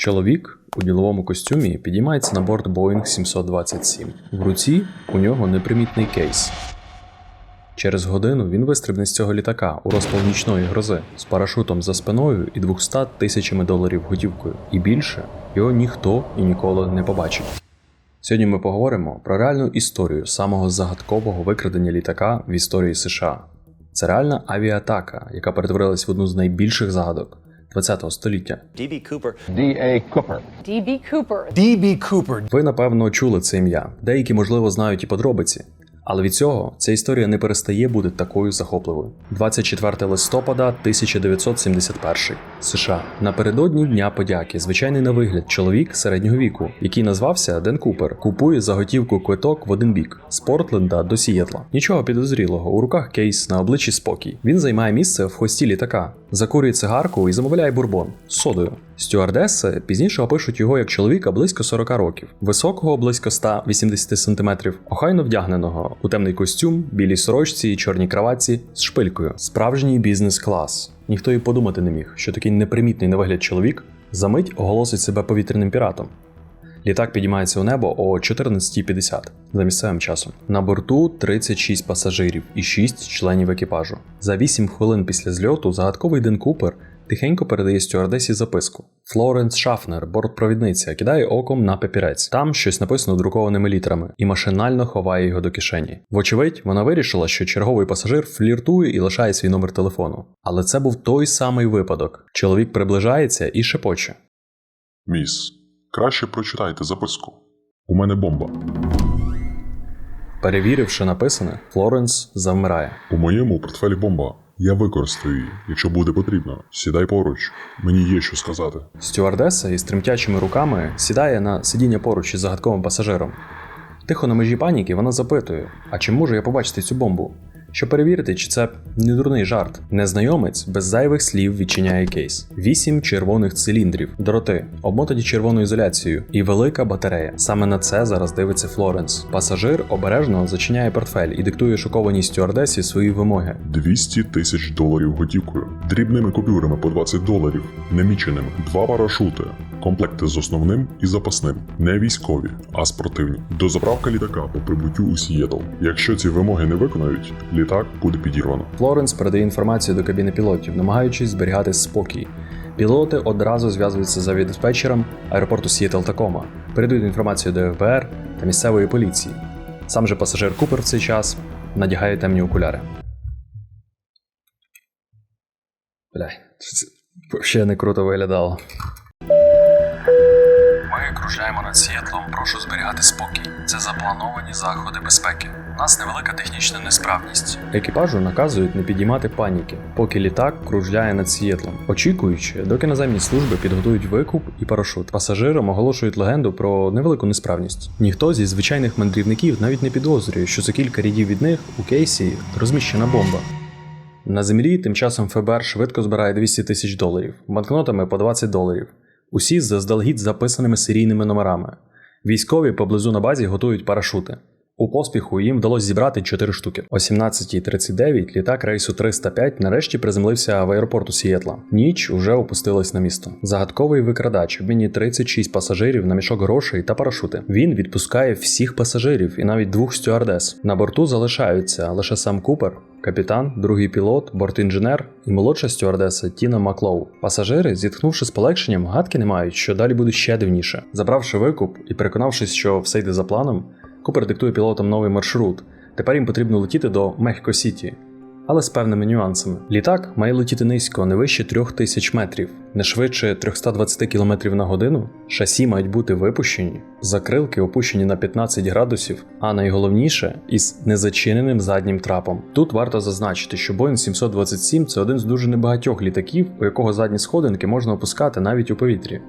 Чоловік у діловому костюмі підіймається на борт Boeing 727. В руці у нього непримітний кейс. Через годину він вистрибне з цього літака у розпал нічної грози з парашутом за спиною і 200 тисячами доларів готівкою. І більше його ніхто і ніколи не побачить. Сьогодні ми поговоримо про реальну історію самого загадкового викрадення літака в історії США. Це реальна авіатака, яка перетворилась в одну з найбільших загадок ХХ століття. D.B. Cooper D.A. Cooper. D.B. Cooper. D.B. Cooper. Ви напевно чули це ім'я, деякі, можливо, знають і подробиці. Але від цього ця історія не перестає бути такою захопливою. 24 листопада 1971 США. Напередодні Дня подяки звичайний на вигляд чоловік середнього віку, який назвався Ден Купер, купує за готівку квиток в один бік з Портленда до Сієтла. Нічого підозрілого, у руках кейс на обличчі спокій. Він займає місце в хвості літака, закурює цигарку і замовляє бурбон з содою. Стюардеси пізніше опишуть його як чоловіка близько 40 років, високого близько 180 см, охайно вдягненого у темний костюм, білій сорочці і чорній краватці з шпилькою. Справжній бізнес-клас. Ніхто і подумати не міг, що такий непримітний на вигляд чоловік за мить оголосить себе повітряним піратом. Літак підіймається у небо о 14.50 за місцевим часом. На борту 36 пасажирів і 6 членів екіпажу. За 8 хвилин після зльоту загадковий Ден Купер тихенько передає стюардесі записку. Флоренс Шафнер, бортпровідниця, кидає оком на папірець. Там щось написано друкованими літерами і машинально ховає його до кишені. Вочевидь, вона вирішила, що черговий пасажир фліртує і лишає свій номер телефону. Але це був той самий випадок. Чоловік приближається і шепоче. Міс, краще прочитайте записку. У мене бомба. Перевіривши написане, Флоренс завмирає. У моєму портфелі бомба. Я використаю її, якщо буде потрібно. Сідай поруч. Мені є що сказати. Стюардеса із тремтячими руками сідає на сидіння поруч із загадковим пасажиром. Тихо на межі паніки вона запитує: А чи можу я побачити цю бомбу? Щоб перевірити, чи це не дурний жарт. Незнайомець без зайвих слів відчиняє кейс. Вісім червоних циліндрів, дроти, обмотані червоною ізоляцією, і велика батарея. Саме на це зараз дивиться Флоренс. Пасажир обережно зачиняє портфель і диктує шокованій стюардесі свої вимоги. 200 тисяч доларів готівкою, дрібними купюрами по 20 доларів, неміченими, два парашути, комплекти з основним і запасним, не військові, а спортивні. До заправка літака по прибуттю у Сієтл. Якщо ці вимоги не виконають, літак буде підірвано. Флоренс передає інформацію до кабіни пілотів, намагаючись зберігати спокій. Пілоти одразу зв'язуються з авіадиспетчером аеропорту Сіетл Такома, передають інформацію до ФБР та місцевої поліції. Сам же пасажир Купер в цей час надягає темні окуляри. Бля, це взагалі не круто виглядало. Ми кружляємо над Сіетлом, прошу зберігати спокій. Це заплановані заходи безпеки. Нас невелика технічна несправність. Екіпажу наказують не підіймати паніки, поки літак кружляє над Сіетлом, очікуючи, доки наземні служби підготують викуп і парашут. Пасажирам оголошують легенду про невелику несправність. Ніхто зі звичайних мандрівників навіть не підозрює, що за кілька рядів від них у кейсі розміщена бомба. На землі тим часом ФБР швидко збирає 200 тисяч доларів, банкнотами по 20 доларів. Усі заздалегідь записаними серійними номерами. Військові поблизу на базі готують парашути. У поспіху їм вдалося зібрати 4 штуки. О 17.39 літак рейсу 305 нарешті приземлився в аеропорту Сієтла. Ніч уже опустилась на місто. Загадковий викрадач обмінює 36 пасажирів на мішок грошей та парашути. Він відпускає всіх пасажирів і навіть двох стюардес. На борту залишаються лише сам Купер, капітан, другий пілот, бортінженер і молодша стюардеса Тіна Маклоу. Пасажири, зітхнувши з полегшенням, гадки не мають, що далі буде ще дивніше. Забравши викуп і переконавшись, що все йде за планом, Купер диктує пілотам новий маршрут. Тепер їм потрібно летіти до Мехко Сіті, але з певними нюансами. Літак має летіти низько, не вище 3000 метрів, не швидше 320 км на годину. Шасі мають бути випущені, закрилки опущені на 15 градусів, а найголовніше із незачиненим заднім трапом. Тут варто зазначити, що Boeing 727 це один з дуже небагатьох літаків, у якого задні сходинки можна опускати навіть у повітрі.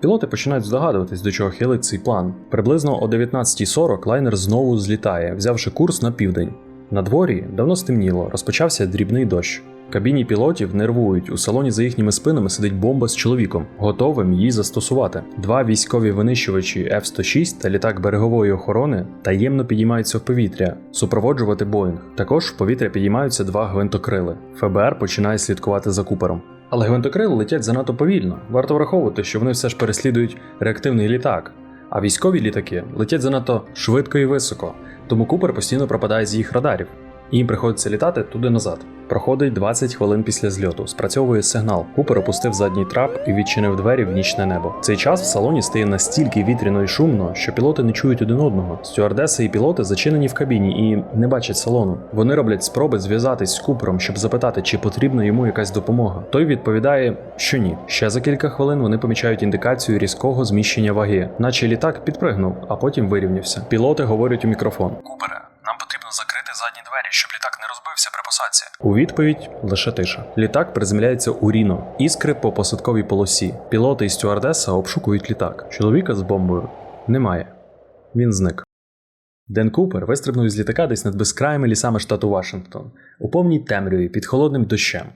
Пілоти починають здогадуватись, до чого хилить цей план. Приблизно о 19.40 лайнер знову злітає, взявши курс на південь. На дворі давно стемніло, розпочався дрібний дощ. Кабіні пілотів нервують, у салоні за їхніми спинами сидить бомба з чоловіком, готовим її застосувати. Два військові винищувачі F-106 та літак берегової охорони таємно підіймаються в повітря, супроводжувати Боїнг. Також в повітря підіймаються два гвинтокрили. ФБР починає слідкувати за Купером. Але гвинтокрили летять занадто повільно. Варто враховувати, що вони все ж переслідують реактивний літак, а військові літаки летять занадто швидко і високо, тому Купер постійно пропадає з їх радарів. І їм приходиться літати туди-назад. Проходить 20 хвилин після зльоту. Спрацьовує сигнал. Купер опустив задній трап і відчинив двері в нічне небо. В цей час в салоні стає настільки вітряно і шумно, що пілоти не чують один одного. Стюардеси і пілоти зачинені в кабіні і не бачать салону. Вони роблять спроби зв'язатись з Купером, щоб запитати, чи потрібна йому якась допомога. Той відповідає, що ні. Ще за кілька хвилин вони помічають індикацію різкого зміщення ваги, наче літак підпригнув, а потім вирівнявся. Пілоти говорять у мікрофон. Купере, нам потрібно закрити задні двері, щоб літак не розбився при посадці. Відповідь лише тиша. Літак приземляється у Ріно. Іскри по посадковій полосі. Пілоти і стюардеса обшукують літак. Чоловіка з бомбою немає. Він зник. Ден Купер вистрибнув із літака десь над безкрайними лісами штату Вашингтон у повній темряві під холодним дощем.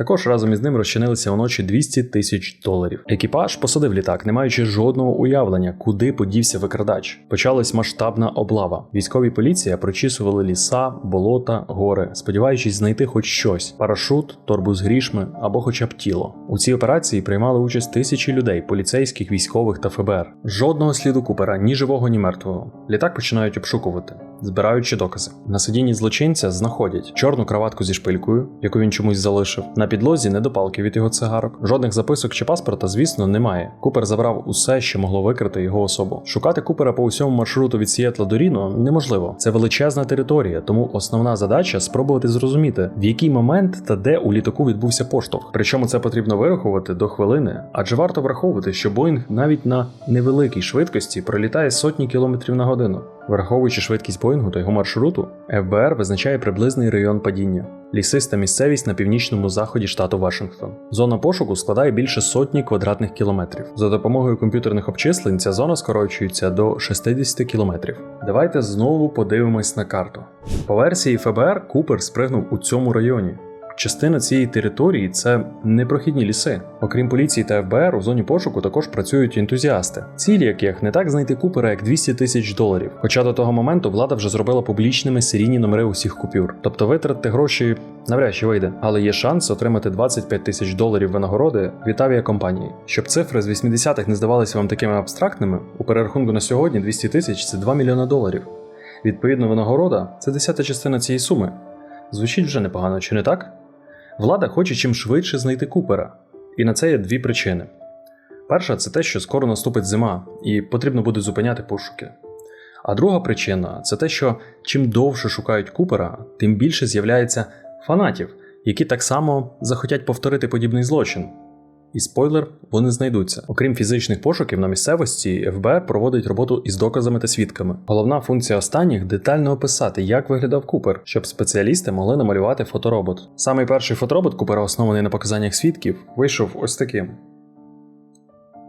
Також разом із ним розчинилися уночі 200 тисяч доларів. Екіпаж посадив літак, не маючи жодного уявлення, куди подівся викрадач. Почалась масштабна облава. Військові поліція прочісували ліса, болота, гори, сподіваючись знайти хоч щось: парашут, торбу з грішми або хоча б тіло. У цій операції приймали участь тисячі людей, поліцейських, військових та ФБР. Жодного сліду Купера, ні живого, ні мертвого. Літак починають обшукувати, збираючи докази. На сидінні злочинця знаходять чорну краватку зі шпилькою, яку він чомусь залишив. На підлозі недопалки від його цигарок. Жодних записок чи паспорта, звісно, немає. Купер забрав усе, що могло викрити його особу. Шукати Купера по усьому маршруту від Сієтла до Ріно неможливо. Це величезна територія, тому основна задача спробувати зрозуміти, в який момент та де у літаку відбувся поштовх. Причому це потрібно вирахувати до хвилини, адже варто враховувати, що Боїнг навіть на невеликій швидкості пролітає сотні кілометрів на годину. Враховуючи швидкість Боїнгу та його маршруту, ФБР визначає приблизний район падіння. Лісиста місцевість на північному заході штату Вашингтон. Зона пошуку складає більше сотні квадратних кілометрів. За допомогою комп'ютерних обчислень ця зона скорочується до 60 кілометрів. Давайте знову подивимось на карту. По версії ФБР Купер спригнув у цьому районі. Частина цієї території це непрохідні ліси. Окрім поліції та ФБР, у зоні пошуку також працюють ентузіасти, цілі яких не так знайти Купера як 200 тисяч доларів. Хоча до того моменту влада вже зробила публічними серійні номери усіх купюр. Тобто витратити гроші навряд чи вийде, але є шанс отримати 25 тисяч доларів винагороди від авіакомпанії. Щоб цифри з 80-х не здавалися вам такими абстрактними, у перерахунку на сьогодні 200 тисяч це 2 мільйона доларів. Відповідно, винагорода це десята частина цієї суми. Звучить вже непогано, чи не так? Влада хоче чим швидше знайти Купера, і на це є дві причини. Перша це те, що скоро наступить зима, і потрібно буде зупиняти пошуки. А друга причина це те, що чим довше шукають Купера, тим більше з'являється фанатів, які так само захотять повторити подібний злочин. І спойлер, вони знайдуться. Окрім фізичних пошуків на місцевості, ФБР проводить роботу із доказами та свідками. Головна функція останніх детально описати, як виглядав Купер, щоб спеціалісти могли намалювати фоторобот. Самий перший фоторобот Купера, оснований на показаннях свідків, вийшов ось таким.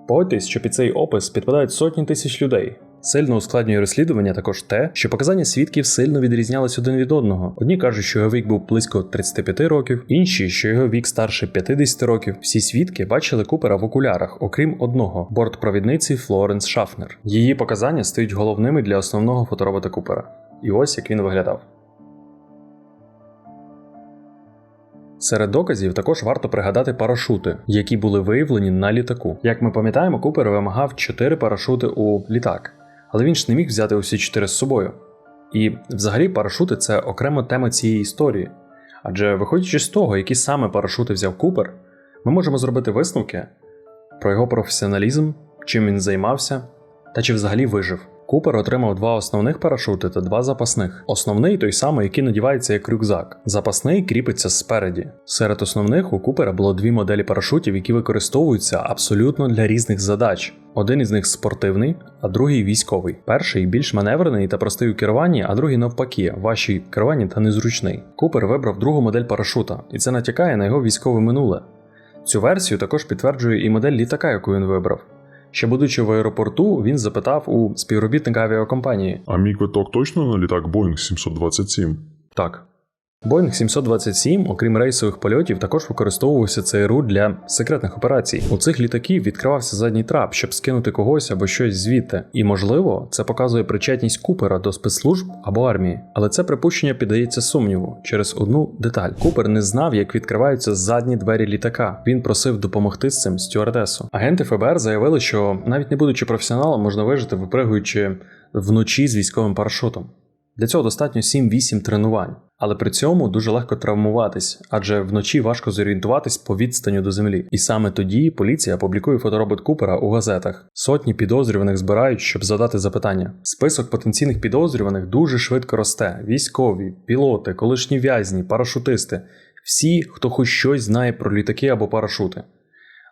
Погодьтесь, що під цей опис підпадають сотні тисяч людей. Сильно ускладнює розслідування також те, що показання свідків сильно відрізнялись один від одного. Одні кажуть, що його вік був близько 35 років, інші, що його вік старше 50 років. Всі свідки бачили Купера в окулярах, окрім одного бортпровідниці Флоренс Шафнер. Її показання стають головними для основного фоторобота Купера. І ось як він виглядав. Серед доказів також варто пригадати парашути, які були виявлені на літаку. Як ми пам'ятаємо, Купер вимагав 4 парашути у літак, але він ж не міг взяти усі чотири з собою. І взагалі парашути це окрема тема цієї історії. Адже виходячи з того, які саме парашути взяв Купер, ми можемо зробити висновки про його професіоналізм, чим він займався та чи взагалі вижив. Купер отримав два основних парашути та два запасних. Основний той самий, який надівається як рюкзак. Запасний кріпиться спереді. Серед основних у Купера було дві моделі парашутів, які використовуються абсолютно для різних задач. Один із них спортивний, а другий військовий. Перший більш маневрений та простий у керуванні, а другий навпаки, важчий в керуванні та незручний. Купер вибрав другу модель парашута, і це натякає на його військове минуле. Цю версію також підтверджує і модель літака, яку він вибрав. Ще будучи в аеропорту, він запитав у співробітника авіакомпанії: А мій квиток точно на літак Boeing 727? Так, Боїнг 727, окрім рейсових польотів, також використовувався ЦРУ для секретних операцій. У цих літаків відкривався задній трап, щоб скинути когось або щось звідти. І можливо, це показує причетність Купера до спецслужб або армії. Але це припущення піддається сумніву через одну деталь. Купер не знав, як відкриваються задні двері літака. Він просив допомогти з цим стюардесу. Агенти ФБР заявили, що навіть не будучи професіоналом, можна вижити, випригуючи вночі з військовим парашутом. Для цього достатньо 7-8 тренувань, але при цьому дуже легко травмуватись, адже вночі важко зорієнтуватись по відстаню до землі. І саме тоді поліція публікує фоторобот Купера у газетах. Сотні підозрюваних збирають, щоб задати запитання. Список потенційних підозрюваних дуже швидко росте: військові, пілоти, колишні в'язні, парашутисти всі, хто хоч щось знає про літаки або парашути.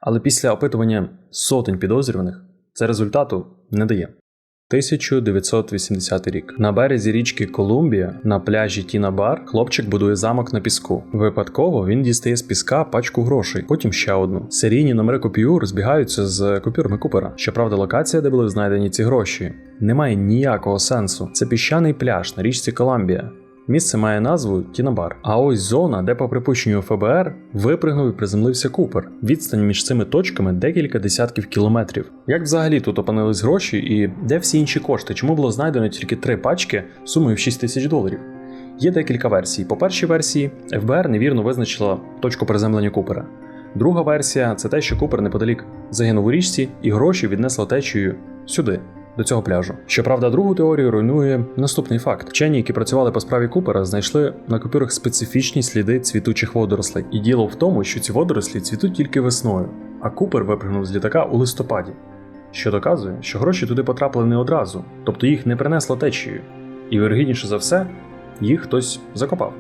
Але після опитування сотень підозрюваних це результату не дає. 1980 рік на березі річки Колумбія на пляжі Тіна-Бар хлопчик будує замок на піску. Випадково він дістає з піска пачку грошей, потім ще одну. Серійні номери купюр збігаються з купюрами Купера. Щоправда, локація, де були знайдені ці гроші, не має ніякого сенсу. Це піщаний пляж на річці Колумбія. Місце має назву Тінабар. А ось зона, де, по припущенню ФБР, випригнув і приземлився Купер. Відстань між цими точками декілька десятків кілометрів. Як взагалі тут опинились гроші і де всі інші кошти? Чому було знайдено тільки три пачки сумою в 6 тисяч доларів? Є декілька версій. По першій версії, ФБР невірно визначила точку приземлення Купера. Друга версія це те, що Купер неподалік загинув у річці, і гроші віднесла течією сюди, до цього пляжу. Щоправда, другу теорію руйнує наступний факт: вчені, які працювали по справі Купера, знайшли на купюрах специфічні сліди цвітучих водорослей. І діло в тому, що ці водорослі цвітуть тільки весною, а Купер випрыгнув з літака у листопаді, що доказує, що гроші туди потрапили не одразу, тобто їх не принесло течією, і вирогідніше за все, їх хтось закопав.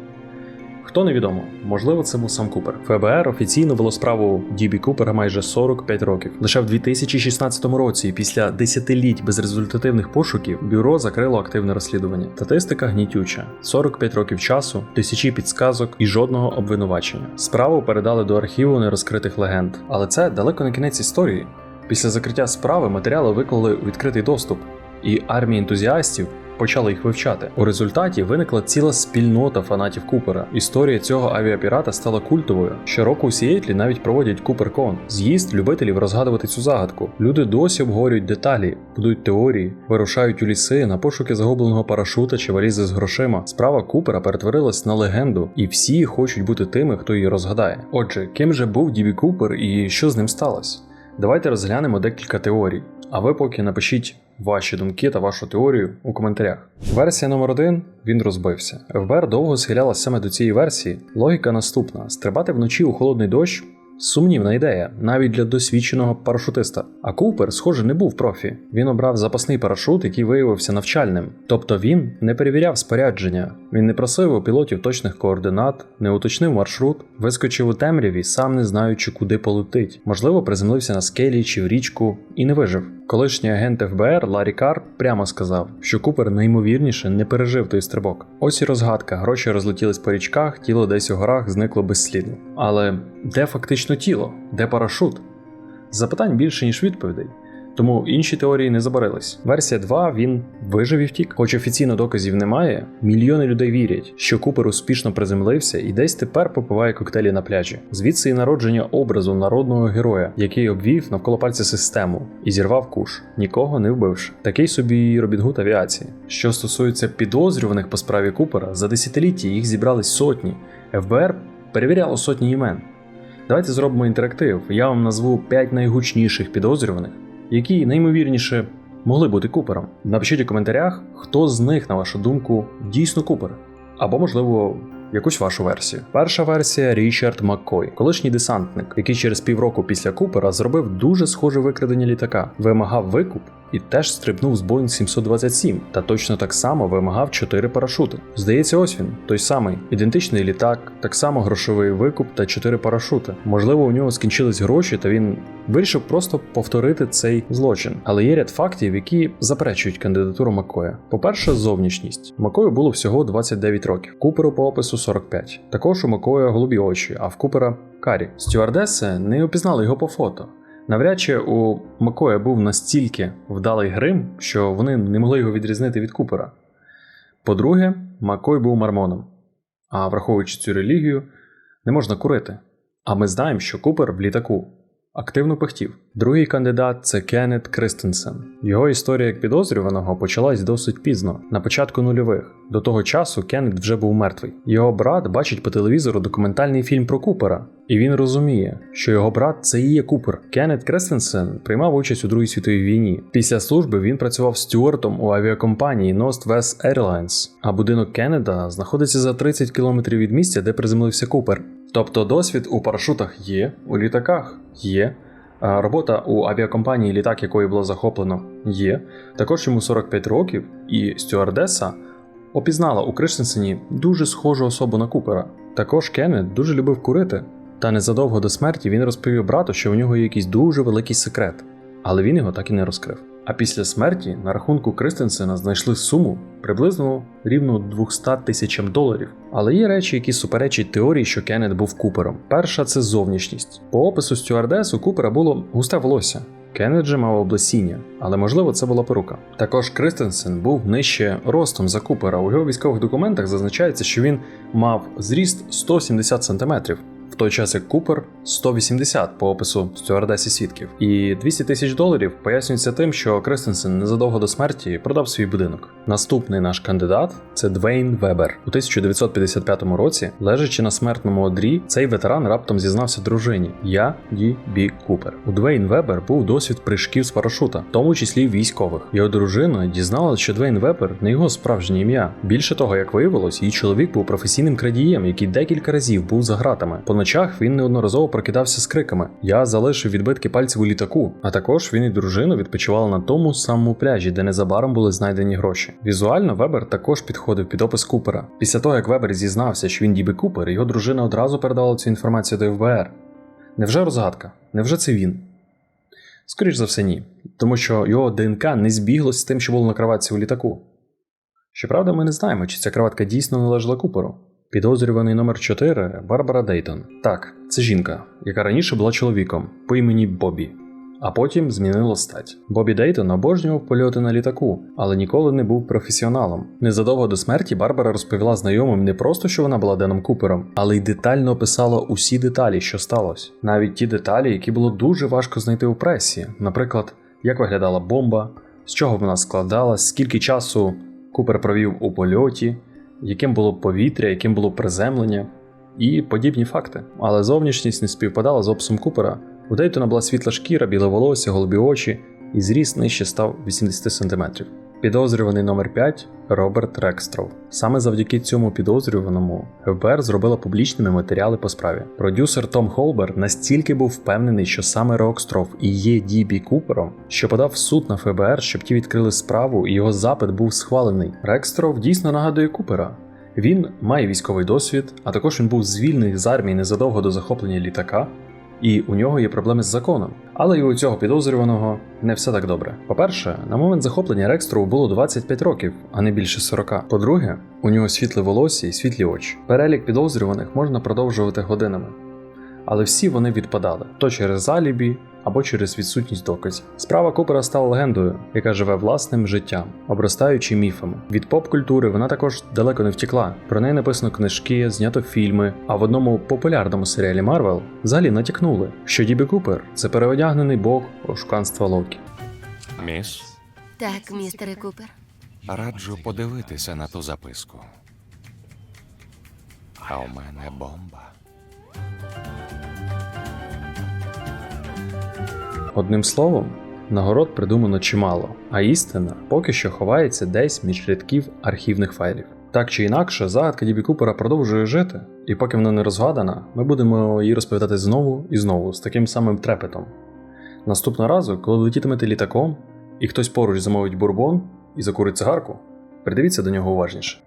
Хто невідомо, можливо, це був сам Купер. ФБР офіційно вело справу Дібі Купера майже 45 років. Лише в 2016 році, після десятиліть безрезультативних пошуків, бюро закрило активне розслідування. Статистика гнітюча: 45 років часу, тисячі підсказок і жодного обвинувачення. Справу передали до архіву нерозкритих легенд, але це далеко не кінець історії. Після закриття справи матеріали виклали у відкритий доступ, і армії ентузіастів почали їх вивчати. У результаті виникла ціла спільнота фанатів Купера. Історія цього авіапірата стала культовою. Щороку у Сіетлі навіть проводять Купер-кон. З'їзд любителів розгадувати цю загадку. Люди досі обговорюють деталі, будують теорії, вирушають у ліси на пошуки загубленого парашута чи валізи з грошима. Справа Купера перетворилась на легенду, і всі хочуть бути тими, хто її розгадає. Отже, ким же був Дібі Купер і що з ним сталося? Давайте розглянемо декілька теорій. А ви поки напишіть ваші думки та вашу теорію у коментарях. Версія номер один він розбився. ФБР довго схилялася саме до цієї версії. Логіка наступна: стрибати вночі у холодний дощ. Сумнівна ідея, навіть для досвідченого парашутиста. А Купер, схоже, не був профі. Він обрав запасний парашут, який виявився навчальним. Тобто він не перевіряв спорядження, він не просив у пілотів точних координат, не уточнив маршрут, вискочив у темряві, сам не знаючи, куди полетить. Можливо, приземлився на скелі чи в річку і не вижив. Колишній агент ФБР Ларі Кар прямо сказав, що Купер наймовірніше не пережив той стрибок. Ось і розгадка: гроші розлетілись по річках, тіло десь у горах зникло безслідно. Але де фактично тіло? Де парашут? Запитань більше, ніж відповідей. Тому інші теорії не забарились. Версія 2 він вижив і втік. Хоч офіційно доказів немає, мільйони людей вірять, що Купер успішно приземлився і десь тепер попиває коктейлі на пляжі. Звідси і народження образу народного героя, який обвів навколо пальця систему і зірвав куш, нікого не вбивши. Такий собі Робінгуд авіації. Що стосується підозрюваних по справі Купера, за десятиліття їх зібрались сотні. ФБР перевіряло сотні імен. Давайте зробимо інтерактив. Я вам назву 5 найгучніших підозрюваних які наймовірніше могли бути Купером. Напишіть у коментарях, хто з них, на вашу думку, дійсно Купер, або, можливо, якусь вашу версію. Перша версія Річард Маккой, колишній десантник, який через півроку після Купера зробив дуже схоже викрадення літака, вимагав викуп і теж стрибнув з Boeing 727 та точно так само вимагав 4 парашути. Здається, ось він, той самий ідентичний літак, так само грошовий викуп та 4 парашути. Можливо, у нього скінчились гроші, та він вирішив просто повторити цей злочин. Але є ряд фактів, які заперечують кандидатуру Маккоя. По-перше, зовнішність. Маккою було всього 29 років, Куперу по опису 45. Також у Маккоя голубі очі, а в Купера карі. Стюардеси не опізнали його по фото. Навряд чи у Макоя був настільки вдалий грим, що вони не могли його відрізнити від Купера. По-друге, Макой був мармоном. а враховуючи цю релігію, не можна курити. А ми знаємо, що Купер в літаку активно пихтів. Другий кандидат це Кеннет Кристенсен. Його історія як підозрюваного почалась досить пізно, на початку нульових. До того часу Кеннет вже був мертвий. Його брат бачить по телевізору документальний фільм про Купера, і він розуміє, що його брат це і є Купер. Кеннет Кристенсен приймав участь у Другій світовій війні. Після служби він працював стюартом у авіакомпанії North West Airlines, а будинок Кеннеда знаходиться за 30 кілометрів від місця, де приземлився Купер. Тобто досвід у парашутах є, у літаках є. Робота у авіакомпанії, літак якої було захоплено, є. Також йому 45 років, і стюардеса опізнала у Криштенсені дуже схожу особу на Купера. Також Кеннет дуже любив курити, та незадовго до смерті він розповів брату, що у нього є якийсь дуже великий секрет, але він його так і не розкрив. А після смерті на рахунку Кристенсена знайшли суму приблизно рівно 200 тисячам доларів. Але є речі, які суперечать теорії, що Кеннет був Купером. Перша це зовнішність. По опису стюардес у Купера було густе волосся. Кеннет же мав облесіння, але можливо це була перука. Також Кристенсен був нижче ростом за Купера. У його військових документах зазначається, що він мав зріст 170 см, в той час як Купер 180 по опису стюардесі свідків. І 200 тисяч доларів пояснюється тим, що Кристенсен незадовго до смерті продав свій будинок. Наступний наш кандидат це Двейн Вебер. У 1955 році, лежачи на смертному одрі, цей ветеран раптом зізнався дружині: Я Ді Бі Купер. У Двейн Вебер був досвід прыжків з парашута, в тому числі військових. Його дружина дізналася, що Двейн Вебер не його справжнє ім'я. Більше того, як виявилось, її чоловік був професійним крадієм, який декілька разів був за гратами. По ночах він неодноразово прокидався з криками: Я залишив відбитки пальців у літаку. А також він і дружина відпочивали на тому самому пляжі, де незабаром були знайдені гроші. Візуально Вебер також підходив під опис Купера. Після того, як Вебер зізнався, що він Дібі Купер, його дружина одразу передала цю інформацію до ФБР. Невже розгадка? Невже це він? Скоріш за все, ні, тому що його ДНК не збіглось з тим, що було на кроватці у літаку. Щоправда, ми не знаємо, чи ця кроватка дійсно належала Куперу. Підозрюваний номер 4 Барбара Дейтон. Так, це жінка, яка раніше була чоловіком по імені Бобі, а потім змінила стать. Бобі Дейтон обожнював польоти на літаку, але ніколи не був професіоналом. Незадовго до смерті Барбара розповіла знайомим не просто, що вона була Деном Купером, але й детально описала усі деталі, що сталося. Навіть ті деталі, які було дуже важко знайти у пресі, наприклад, як виглядала бомба, з чого вона складалась, скільки часу Купер провів у польоті, яким було повітря, яким було приземлення і подібні факти. Але зовнішність не співпадала з описом Купера. У Дейтона була світла шкіра, біле волосся, голубі очі, і зріст нижче став 80 см. Підозрюваний номер 5 Роберт Рекстров. Саме завдяки цьому підозрюваному ФБР зробила публічними матеріали по справі. Продюсер Том Холбер настільки був впевнений, що саме Рокстров і є Дібі Купером, що подав суд на ФБР, щоб ті відкрили справу, і його запит був схвалений. Рекстров дійсно нагадує Купера. Він має військовий досвід, а також він був звільнений з армії незадовго до захоплення літака, і у нього є проблеми з законом. Але і у цього підозрюваного не все так добре. По-перше, на момент захоплення Рекстрову було 25 років, а не більше 40. По-друге, у нього світле волосся і світлі очі. Перелік підозрюваних можна продовжувати годинами. Але всі вони відпадали то через алібі або через відсутність доказів. Справа Купера стала легендою, яка живе власним життям, обростаючи міфами. Від поп-культури вона також далеко не втікла. Про неї написано книжки, знято фільми. А в одному популярному серіалі Марвел взагалі натякнули, що Дібі Купер це переодягнений бог ошуканства Локі. Міс, Так, містере Купер. раджу подивитися на ту записку. А у мене бомба. Одним словом, нагород придумано чимало, а істина поки що ховається десь між рядків архівних файлів. Так чи інакше, загадка Дібі Купера продовжує жити, і поки вона не розгадана, ми будемо її розповідати знову і знову з таким самим трепетом. Наступного разу, коли летітимете літаком, і хтось поруч замовить бурбон і закурить цигарку, придивіться до нього уважніше.